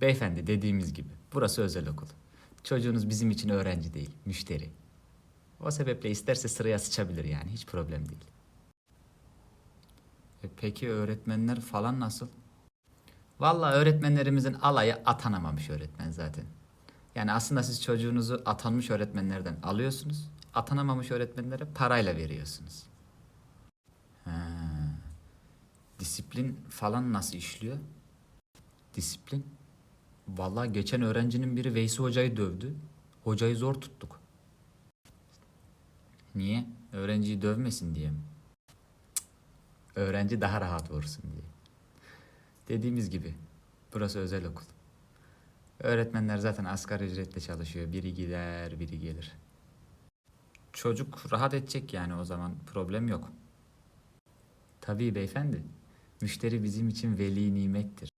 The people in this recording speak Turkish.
Beyefendi dediğimiz gibi burası özel okul. Çocuğunuz bizim için öğrenci değil, müşteri. O sebeple isterse sıraya sıçabilir yani hiç problem değil. E peki öğretmenler falan nasıl? Vallahi öğretmenlerimizin alayı atanamamış öğretmen zaten. Yani aslında siz çocuğunuzu atanmış öğretmenlerden alıyorsunuz. Atanamamış öğretmenlere parayla veriyorsunuz. Ha. Disiplin falan nasıl işliyor? Disiplin? Vallahi geçen öğrencinin biri Veysi Hoca'yı dövdü. Hocayı zor tuttuk. Niye? Öğrenciyi dövmesin diye mi? Cık. Öğrenci daha rahat vursun diye. Dediğimiz gibi burası özel okul. Öğretmenler zaten asgari ücretle çalışıyor. Biri gider, biri gelir. Çocuk rahat edecek yani o zaman problem yok. Tabii beyefendi. Müşteri bizim için veli nimettir.